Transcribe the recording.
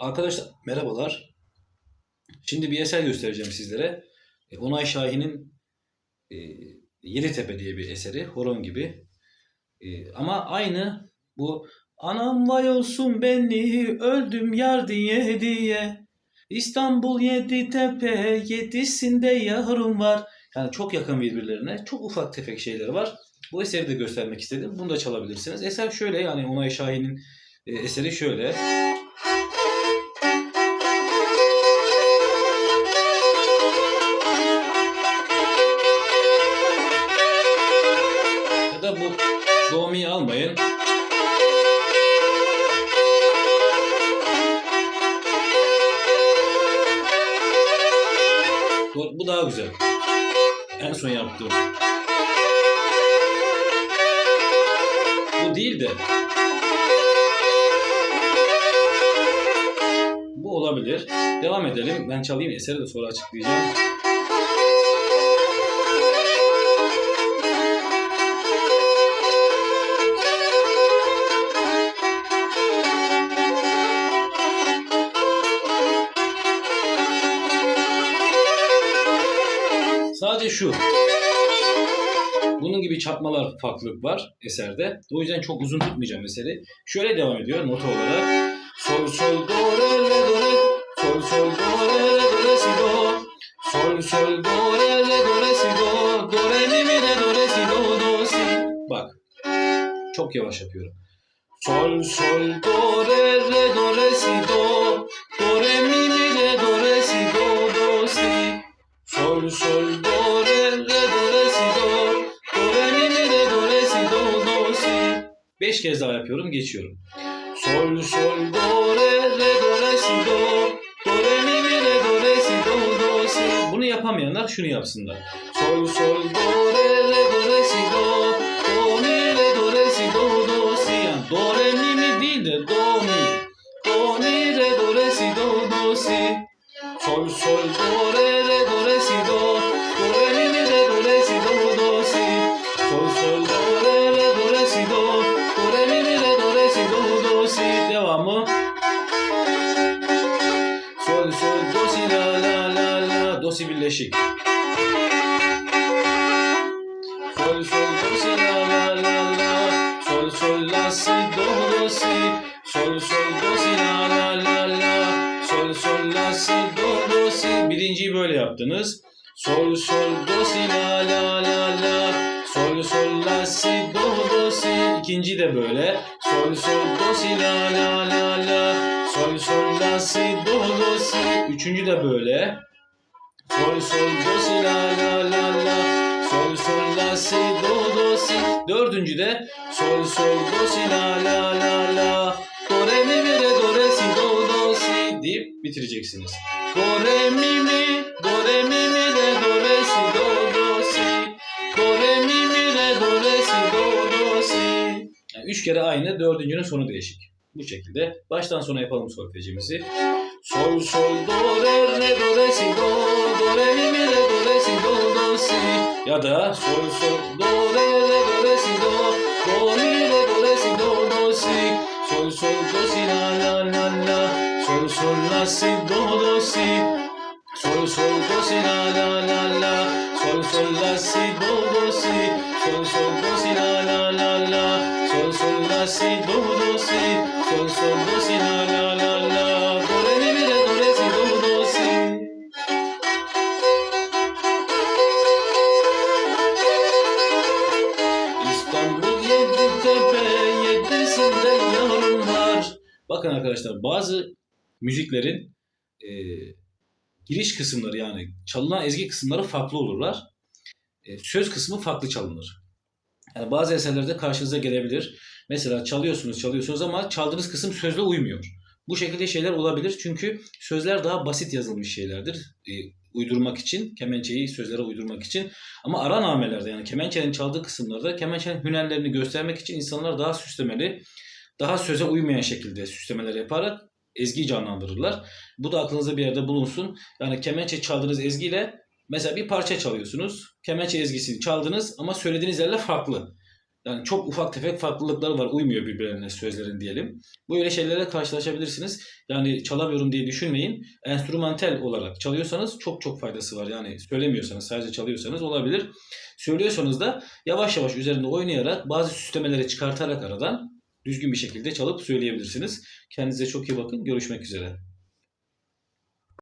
Arkadaşlar merhabalar. Şimdi bir eser göstereceğim sizlere. E, Onay Şahin'in e, Yeditepe diye bir eseri. Horon gibi. E, ama aynı bu Anam vay olsun beni öldüm yar diye diye. İstanbul Yeditepe yedisinde yavrum var. Yani çok yakın birbirlerine. Çok ufak tefek şeyleri var. Bu eseri de göstermek istedim. Bunu da çalabilirsiniz. Eser şöyle yani Onay Şahin'in e, eseri şöyle. Ya da bu do mi almayın. Bu daha güzel. En son yaptığım. Bu değil de bu olabilir. Devam edelim. Ben çalayım eseri de sonra açıklayacağım. Sadece şu. Bunun gibi çarpmalar farklılık var eserde. O yüzden çok uzun tutmayacağım eseri. Şöyle devam ediyor nota olarak. Sol sol do re re do re. Sol sol do re re do re si do. Sol sol do re re do re si do. Do re mi mi re do re si do do si. Bak. Çok yavaş yapıyorum. Sol sol do re re do re si do. Do re mi mi re do re si do. Sol sol do re re do re si do. Do re mi mi re do re si do do si. Beş kez daha yapıyorum geçiyorum. Sol sol do re re do re si do. Do re mi mi re do re si do do si. Bunu yapamayanlar şunu yapsınlar. Sol sol do re re do re si do. Devamı. Sol sol do si la la la la. Do si birleşik. Sol sol do si la la la la. Sol sol la si do do si. Sol sol do si la la la la. Sol sol la si do do si. Birinciyi böyle yaptınız. Sol sol do si la la la la. Sol sol la si do do si. İkinci de böyle. Sol sol do si la la. Üçüncü de böyle. Sol sol do si la la la la. Sol sol la si do do si. Dördüncü de sol sol do si la la la la. Do re mi mi re do re si do do si deyip bitireceksiniz. Do re mi mi do re mi mi re do re si do do si. Do re mi mi re do re si do do si. Yani üç kere aynı, dördüncünün sonu değişik. Bu şekilde. Baştan sona yapalım solfejimizi. Sol sol do re re do re si do do re mi mi re do re si do do si. Ya da sol sol do re re do re si do do mi re do re si do do si. Sol sol do si la la la la. Sol sol la si do do si. Sol sol do si la la la la. Sol sol la si do do si. Sol sol do si la la la la. Sol sol la si do do si Bakın arkadaşlar bazı müziklerin e, giriş kısımları yani çalınan ezgi kısımları farklı olurlar. E, söz kısmı farklı çalınır. Yani bazı eserlerde karşınıza gelebilir. Mesela çalıyorsunuz çalıyorsunuz ama çaldığınız kısım sözle uymuyor. Bu şekilde şeyler olabilir çünkü sözler daha basit yazılmış şeylerdir. E, uydurmak için, kemençeyi sözlere uydurmak için. Ama ara namelerde yani kemençenin çaldığı kısımlarda kemençenin hünerlerini göstermek için insanlar daha süslemeli, daha söze uymayan şekilde süslemeler yaparak ezgiyi canlandırırlar. Bu da aklınızda bir yerde bulunsun. Yani kemençe çaldığınız ezgiyle mesela bir parça çalıyorsunuz. Kemençe ezgisini çaldınız ama söylediğiniz yerler farklı. Yani çok ufak tefek farklılıklar var. Uymuyor birbirlerine sözlerin diyelim. Böyle şeylerle karşılaşabilirsiniz. Yani çalamıyorum diye düşünmeyin. Enstrümantal olarak çalıyorsanız çok çok faydası var. Yani söylemiyorsanız sadece çalıyorsanız olabilir. Söylüyorsanız da yavaş yavaş üzerinde oynayarak bazı süslemeleri çıkartarak aradan düzgün bir şekilde çalıp söyleyebilirsiniz. Kendinize çok iyi bakın. Görüşmek üzere.